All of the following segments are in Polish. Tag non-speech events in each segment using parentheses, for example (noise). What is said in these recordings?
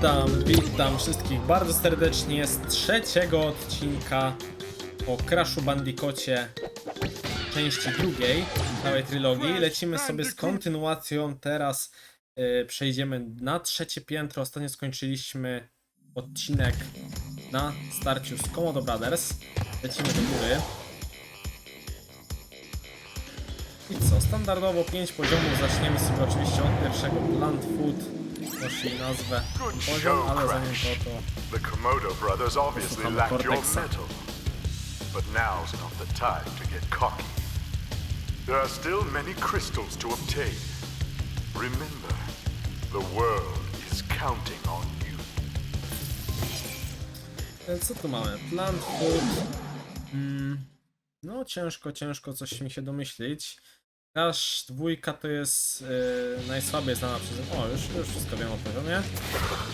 Witam, witam wszystkich bardzo serdecznie z trzeciego odcinka o Crashu Bandicocie części drugiej całej trylogii. Lecimy sobie z kontynuacją. Teraz y, przejdziemy na trzecie piętro. Ostatnio skończyliśmy odcinek na starciu z Komodo Brothers. Lecimy do góry. I co? Standardowo 5 poziomów. Zaczniemy sobie oczywiście od pierwszego Plant Food. Nosi nazwę poziom, ale zanim to to The Komodo brothers obviously lacked your mettle. But now's not the time to get cocky. There are still many crystals to obtain. Remember, the world is counting on you. E, Co tu mamy? Plant food. Mm, no ciężko, ciężko coś mi się domyślić. Crash dwójka to jest yy, najsłabiej znana przez... O, już, już wszystko wiem o poziomie.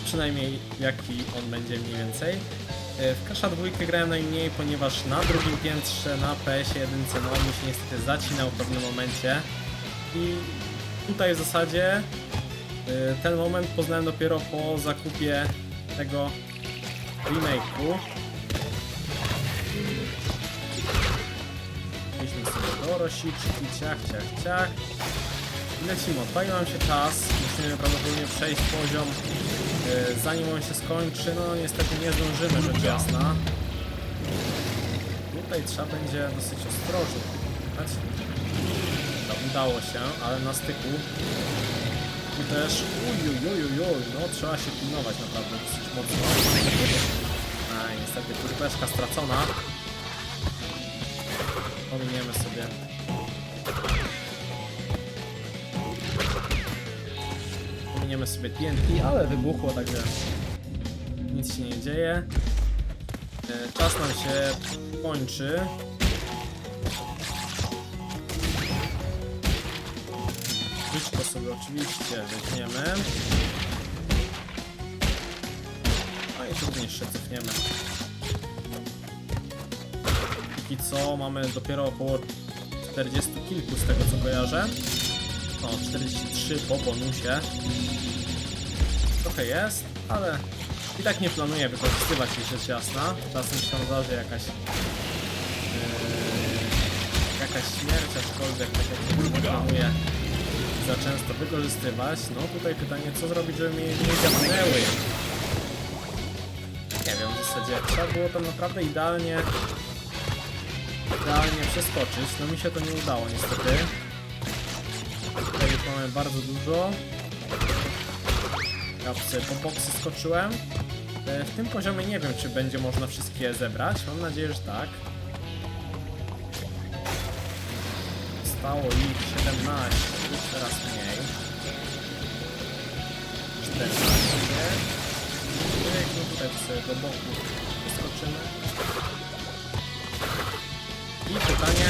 Przynajmniej jaki on będzie mniej więcej. Yy, w Crasha dwójkę grałem najmniej, ponieważ na drugim piętrze, na PS-ie jedynce, no on mi się niestety zacinał w pewnym momencie. I tutaj w zasadzie yy, ten moment poznałem dopiero po zakupie tego remake'u. Idźmy sobie do rosiczki, ciach, ciach, ciach. I lecimy, odpalił nam się czas. Musimy prawdopodobnie przejść poziom, yy, zanim on się skończy. No niestety nie zdążymy, rzecz jasna. Tutaj trzeba będzie dosyć ostrożnie. No, udało się, ale na styku. Tu też, ujujujujuj, no trzeba się pilnować naprawdę dosyć mocno. A, niestety kurpeczka stracona. Pominiemy sobie. Pominiemy sobie TNT, ale wybuchło, także nic się nie dzieje. E, Czas nam się kończy. Wszystko sobie oczywiście weźmiemy. No i tu jeszcze cofniemy. Póki co mamy dopiero około 40 kilku z tego co kojarzę. O, 43 po bonusie. Trochę jest, ale i tak nie planuję wykorzystywać jej rzecz jasna. Czasem się tam zdarzy jakaś yy, jakaś śmierć, aczkolwiek tak jak nie planuję za często wykorzystywać. No tutaj pytanie, co zrobić, żeby mnie nie zamknęły. Nie wiem, w zasadzie trzeba było tam naprawdę idealnie idealnie przeskoczyć. No mi się to nie udało niestety. Tutaj już mamy bardzo dużo. Sobie po boksy skoczyłem. E, W tym poziomie nie wiem, czy będzie można wszystkie zebrać. Mam nadzieję, że tak. Zostało ich 17, już teraz mniej. 14. Pyk, no tutaj do boku wyskoczymy. I pytanie,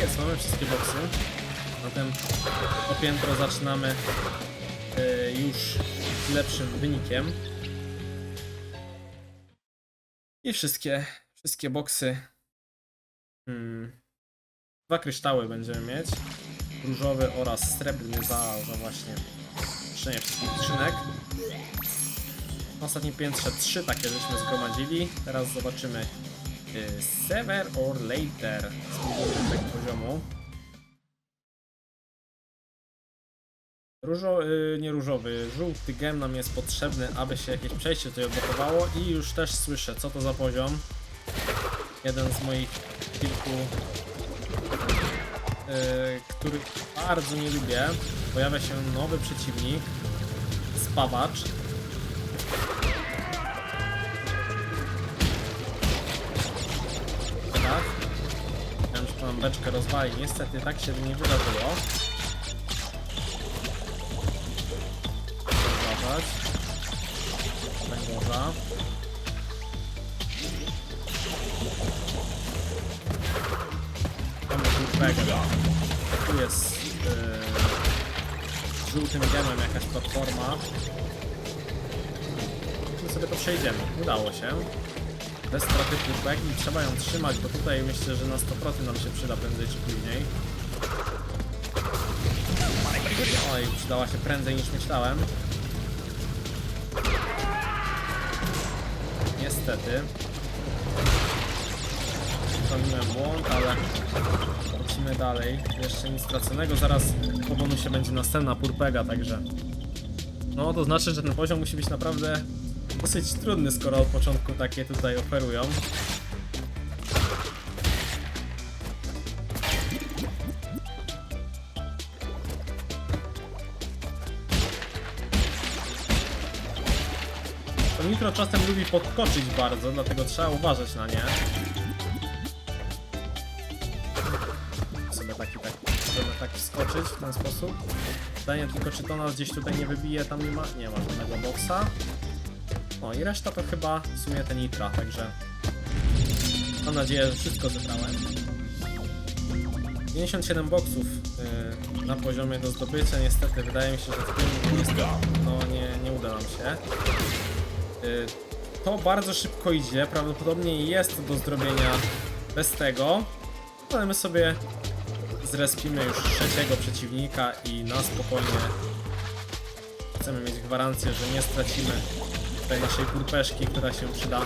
jest, mamy wszystkie boksy. Zatem to piętro zaczynamy e, już lepszym wynikiem. I wszystkie, wszystkie boksy. Hmm, dwa kryształy będziemy mieć. Różowy oraz srebrny za, za właśnie niszczenie wszystkich skrzynek. Na ostatnim piętrze trzy takie żeśmy zgromadzili. Teraz zobaczymy Sever or Later. Spróbujmy tego poziomu. Różo, y, nie różowy, żółty gem nam jest potrzebny, aby się jakieś przejście tutaj odblokowało i już też słyszę, co to za poziom. Jeden z moich kilku, y, których bardzo nie lubię. Pojawia się nowy przeciwnik, spawacz. Tą beczkę rozwali. Niestety tak się nie wydarzyło. Uważać. Węgorza. Mamy kurwego. Tu jest yy, żółtym gemem jakaś platforma. My sobie to przejdziemy. Udało się. Bez straty pupek i trzeba ją trzymać, bo tutaj myślę, że na 100% nam się przyda prędzej czy później. Oj, przydała się prędzej niż myślałem. niestety. Popełniłem błąd, ale lecimy dalej. Jeszcze nic straconego, zaraz po bonusie będzie następna purpega, także... No, to znaczy, że ten poziom musi być naprawdę dosyć trudny, skoro od początku takie tutaj oferują. To nitro czasem lubi podskoczyć bardzo, dlatego trzeba uważać na nie. Sobie taki tak, żeby tak wskoczyć w ten sposób. Pytanie tylko, czy to nas gdzieś tutaj nie wybije, tam nie ma, nie ma żadnego boksa. No i reszta to chyba w sumie te nitra, także mam nadzieję, że wszystko zebrałem. 57 boksów y, na poziomie do zdobycia, niestety wydaje mi się, że w tym niestety, no, nie, nie uda nam się. Y, To bardzo szybko idzie, prawdopodobnie jest do zrobienia bez tego, ale my sobie zrespimy już trzeciego przeciwnika i na spokojnie chcemy mieć gwarancję, że nie stracimy tej naszej purpeszki, która się przyda.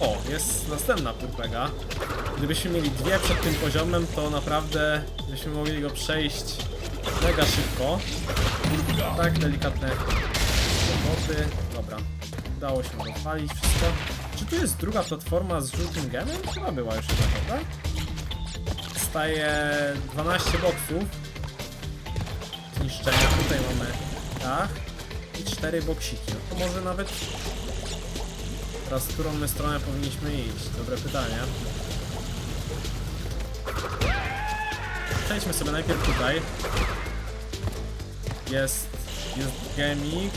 O, jest następna purpega. Gdybyśmy mieli dwie przed tym poziomem, to naprawdę byśmy mogli go przejść mega szybko. Tak, delikatne kłopoty. Dobra, udało się rozwalić wszystko. Czy tu jest druga platforma z żółtym gemem? Chyba była już jedna, prawda? Staje 12 boksów. Zniszczenia. Tutaj mamy tak. I 4 boksiki. No to może nawet... Teraz w którą my stronę powinniśmy iść? Dobre pytanie. Przejdźmy sobie najpierw tutaj. Jest... Jest gemik.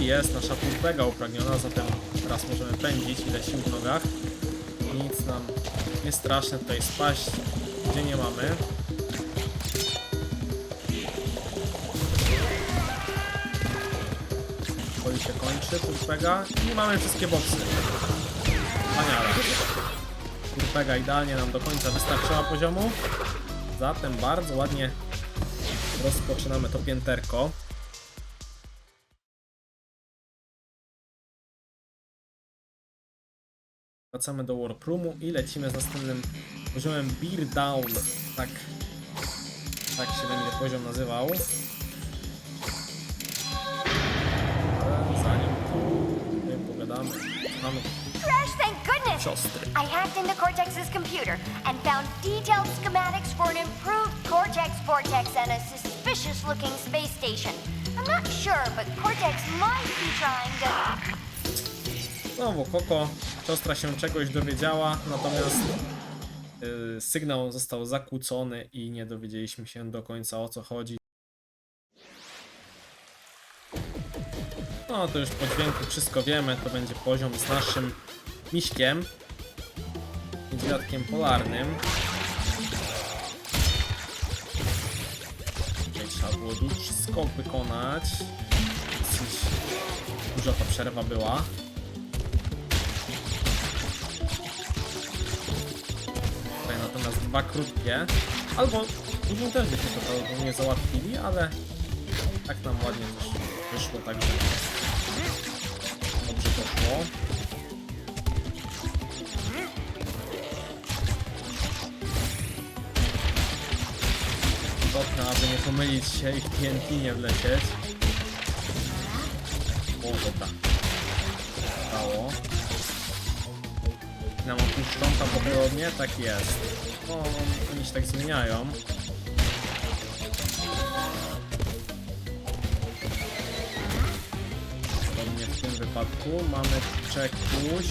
I jest nasza pulpega upragniona, zatem teraz możemy pędzić ile sił w nogach. Nic nam nie straszne tutaj spaść, gdzie nie mamy. Powoli się kończy, pulpega i mamy wszystkie boksy. Wspaniale. Pulpega idealnie nam do końca wystarczyła poziomu. Zatem bardzo ładnie rozpoczynamy to pięterko. Wracamy do Warproomu i lecimy z następnym poziomem Beer Down. Tak, tak się będzie poziom nazywał. Pogadamy, mamy Crash, thank goodness! siostry. I hacked into Cortex's computer and found detailed schematics for an improved Cortex Vortex and a suspicious looking space station. I'm not sure, but Cortex might be trying to. Znowu Koko, siostra się czegoś dowiedziała, natomiast yy, sygnał został zakłócony i nie dowiedzieliśmy się do końca o co chodzi. No to już po dźwięku wszystko wiemy, to będzie poziom z naszym miśkiem, niedźwiadkiem polarnym. Tutaj trzeba było duży skok wykonać. Dosyć duża ta przerwa była. Tutaj natomiast dwa krótkie. Albo później też by się to prawdopodobnie załatwili, ale tak nam ładnie też wyszło, także poszło. Istotne, aby nie pomylić się i w TNT nie wlecieć. O, dobra. Stało. Nam opuszczą prawdopodobnie? Tak jest. No, oni się tak zmieniają. Tym wypadku mamy czekuś.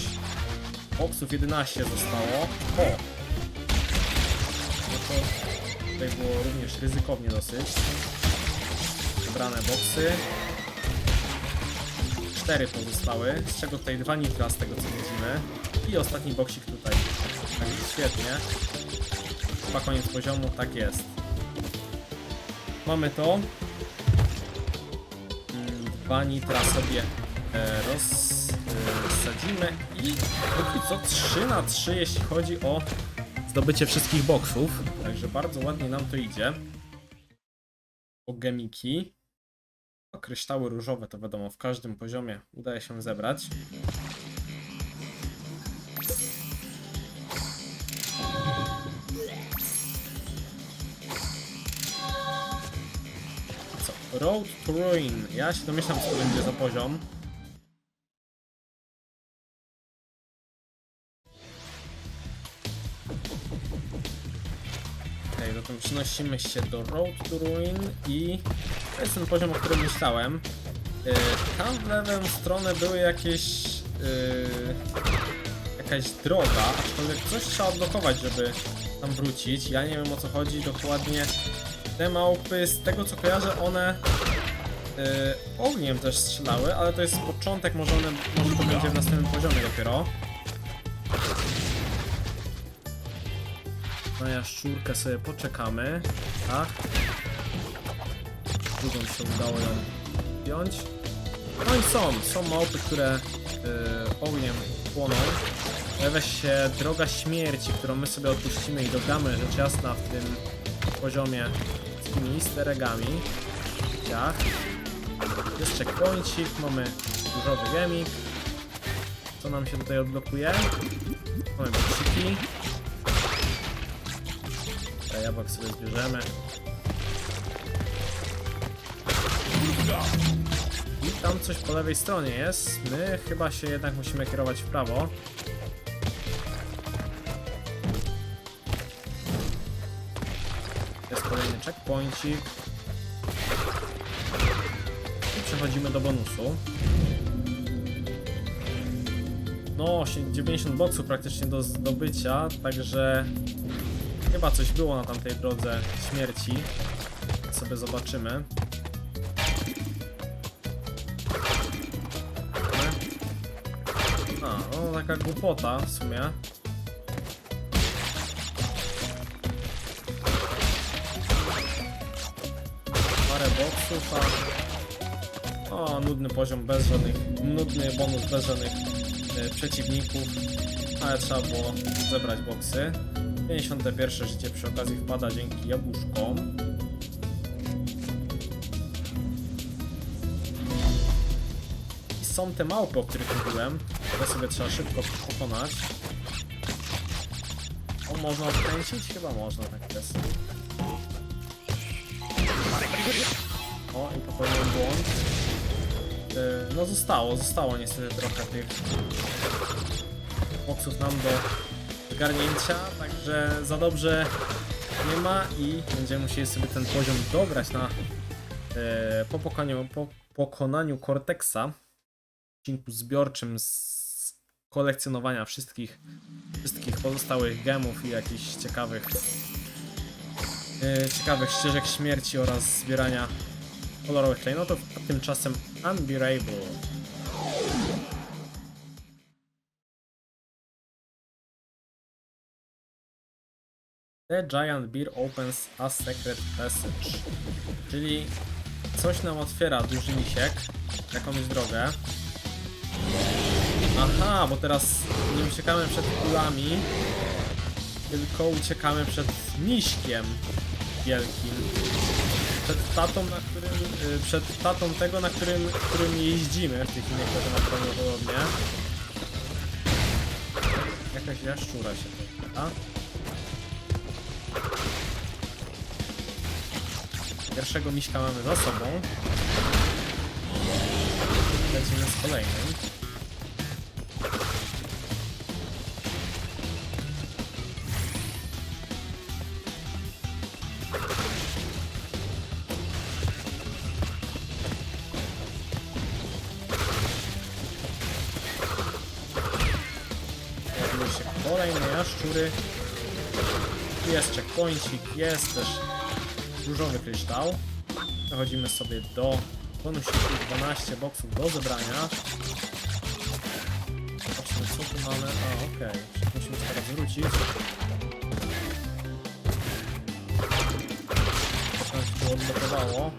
Boksów 11 zostało. O! No to tutaj było również ryzykownie dosyć. Wybrane boksy. Cztery pozostały, z czego tutaj dwa nitra z tego co widzimy. I ostatni boksik tutaj. Także świetnie. Chyba koniec poziomu, tak jest. Mamy to. Mm, Dwa nitra sobie rozsadzimy i póki co 3 na 3 jeśli chodzi o zdobycie wszystkich boksów. Także bardzo ładnie nam to idzie. O gemiki. No, kryształy różowe to wiadomo, w każdym poziomie udaje się zebrać. Co? Road to Ruin. Ja się domyślam, co będzie za poziom. Przenosimy się do Road to Ruin i to jest ten poziom, o którym myślałem. Yy, tam w lewą stronę były jakieś... Yy, jakaś droga, aczkolwiek coś trzeba odblokować, żeby tam wrócić. Ja nie wiem o co chodzi dokładnie. Te małpy, z tego co kojarzę, one yy, ogniem też strzelały, ale to jest początek, może, one, może to będzie w następnym poziomie dopiero. Na jaszczurkę sobie poczekamy, tak? Drugą się udało ją wziąć. No i są, są małpy, które yy, ogniem płoną. Pojawia się droga śmierci, którą my sobie odpuścimy i dogramy rzecz jasna w tym poziomie z tymi easter. Ciach. Jest checkpointik, mamy różowy gemik. Co nam się tutaj odblokuje? Mamy boksiki. Te jabłek sobie zbierzemy. I tam coś po lewej stronie jest. My chyba się jednak musimy kierować w prawo. Jest kolejny checkpointik. I przechodzimy do bonusu. No, się- 90 boksów praktycznie do zdobycia, także chyba coś było na tamtej drodze śmierci. Sobie zobaczymy. A, no taka głupota w sumie. Parę boksów, a... O, nudny poziom bez żadnych... Nudny bonus bez żadnych e, przeciwników. Ale trzeba było zebrać boksy. 51 życie przy okazji wpada dzięki jabłuszkom. I są te małpy, o których mówiłem. które sobie trzeba szybko pokonać. O, można odkręcić? Chyba można, tak jest. O, i popełniłem błąd. Yy, No zostało, zostało niestety trochę tych boksów nam do zgarnięcia, także za dobrze nie ma i będziemy musieli sobie ten poziom dobrać na e, po, pokonaniu, po pokonaniu Cortexa w odcinku zbiorczym z kolekcjonowania wszystkich, wszystkich pozostałych gemów i jakichś ciekawych e, ciekawych ścieżek śmierci oraz zbierania kolorowych klejnotów, a tymczasem Unbearable. The Giant Bear opens a secret passage. Czyli coś nam otwiera duży misiek, jakąś drogę. Aha, bo teraz nie uciekamy przed kulami, tylko uciekamy przed miśkiem wielkim. Przed tatą, na którym, y, przed tatą tego, na którym, którym jeździmy w tych innych poziomach prawdopodobnie. Jakaś jaszczura się to? Pierwszego miśka mamy za sobą. Lecimy z kolejnym. Kolejne jaszczury. Jest checkpointik, jest też różowy kryształ. Przechodzimy sobie do bonusiku 12 boksów do zebrania. Zobaczmy co tu mamy. A, okej. Musimy teraz wrócić. Co nam się tu odblokowało.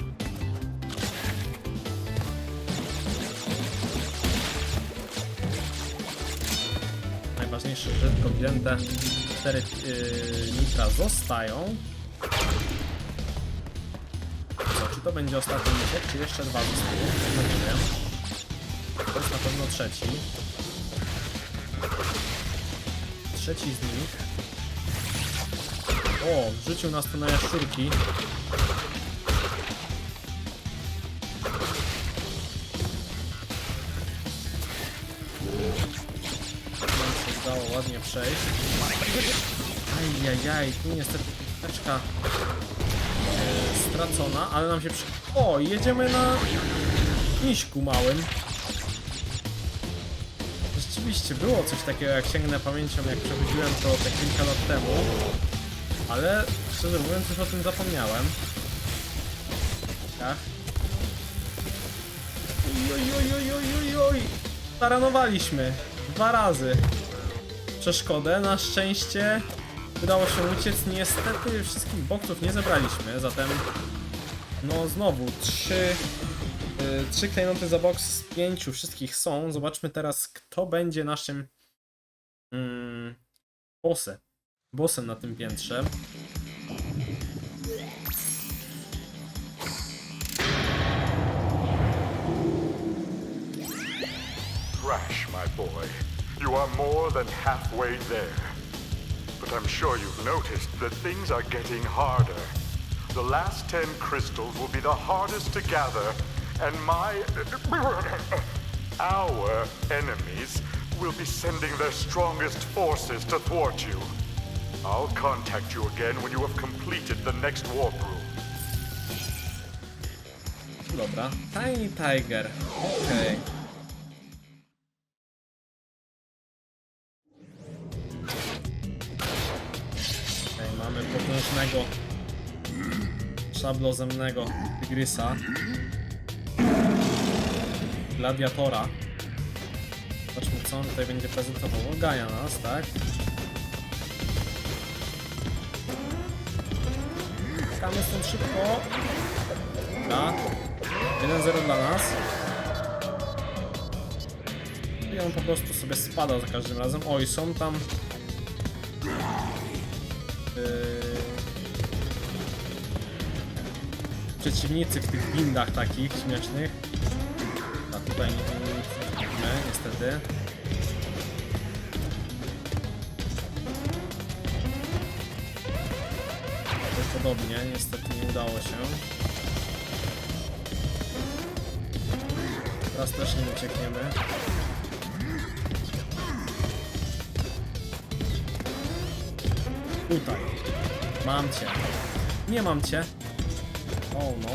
Najważniejsze, że tylko wzięte 4 yy, nitra zostają. Czy to będzie ostatni misiek, czy jeszcze dwa zostały, no nie wiem. To jest na pewno trzeci. Trzeci z nich. O, wrzucił nas tu na jaszczurki. Nam się udało ładnie przejść. Ajajaj, tu niestety teczka stracona, ale nam się przy... O, jedziemy na miśku małym. Rzeczywiście było coś takiego, jak sięgnę pamięcią, jak przechodziłem to te kilka lat temu. Ale szczerze mówiąc już o tym zapomniałem. Tak. Oj, oj, oj, oj, oj, oj. Taranowaliśmy. Dwa razy. Przeszkodę. Na szczęście udało się uciec. Niestety wszystkich boksów nie zebraliśmy, zatem no znowu trzy, y, trzy klejnoty za box z pięciu wszystkich są. Zobaczmy teraz kto będzie naszym mm, bossem. Bossem na tym piętrze. Crash, my boy. You are more than halfway there. I'm sure you've noticed that things are getting harder. The last ten crystals will be the hardest to gather, and my. our enemies will be sending their strongest forces to thwart you. I'll contact you again when you have completed the next warp room. Dobra. Tiny Tiger. Okej. Okej, potężnego szablozemnego tygrysa. Gladiatora. Zobaczmy co on tutaj będzie prezentował. Ogania nas, tak? Skamy stąd szybko. Dobra. 1-0 dla nas. I on po prostu sobie spada za każdym razem. Oj, są tam. Yy... Przeciwnicy w tych windach takich śmiesznych. A tutaj nie, widzimy, niestety. Podobnie, niestety nie udało się. Teraz też nie uciekniemy. Tutaj. Mam cię. Nie mam cię. Oh no.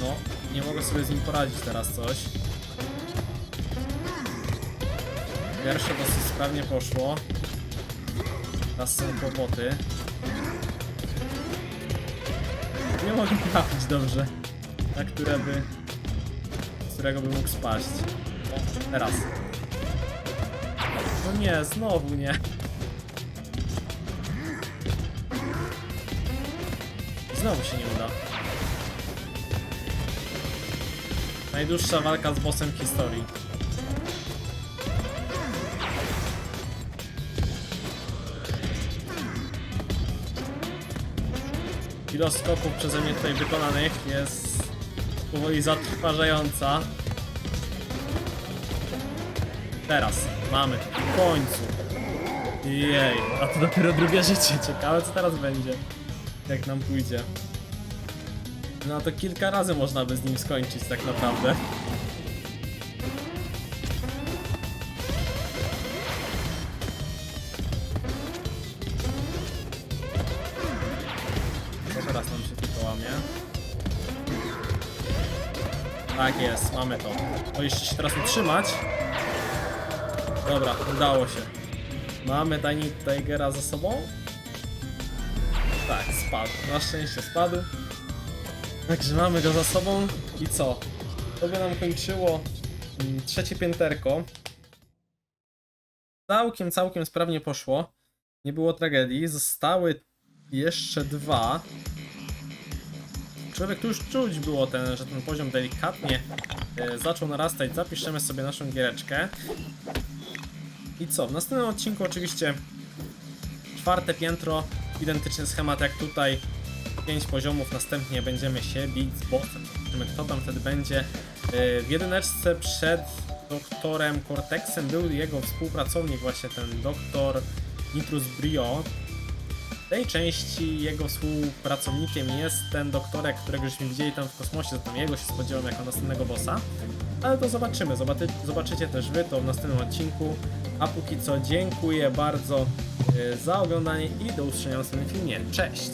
No, nie mogę sobie z nim poradzić teraz coś. Pierwsze dosyć sprawnie poszło. Teraz są kłopoty. Nie mogę (laughs) trafić dobrze. Na które by... Z którego by mógł spaść. O, teraz. No nie, znowu nie. Znowu się nie uda. Najdłuższa walka z bossem w historii. Ilość skoków przeze mnie tutaj wykonanych jest powoli zatrważająca. Teraz mamy, w końcu. Jej, a to dopiero drugie życie. Ciekawe co teraz będzie. Jak nam pójdzie. No to kilka razy można by z nim skończyć tak naprawdę. Co teraz nam się tylko łamie? Tak jest, mamy to. O, jeszcze się teraz utrzymać. Dobra, udało się. Mamy Tiny Tigera za sobą? Tak, spadł. Na szczęście spadł. Także mamy go za sobą i co? To by nam kończyło mm, trzecie pięterko. Całkiem, całkiem sprawnie poszło. Nie było tragedii. Zostały jeszcze dwa. Człowiek tu już czuć było ten, że ten poziom delikatnie e, zaczął narastać. Zapiszemy sobie naszą giereczkę. I co? W następnym odcinku oczywiście czwarte piętro, identyczny schemat jak tutaj, 5 poziomów, następnie będziemy się bić z bossem. Zobaczymy kto tam wtedy będzie. Yy, W jedyneczce przed doktorem Cortexem był jego współpracownik, właśnie ten doktor Nitrus Brio. W tej części jego współpracownikiem jest ten doktorek, którego żeśmy widzieli tam w kosmosie, zatem jego się spodziewam jako następnego bossa. Ale to zobaczymy, Zobaczy, zobaczycie też wy to w następnym odcinku. A póki co dziękuję bardzo y, za oglądanie i do usłyszenia w następnym filmie. Cześć!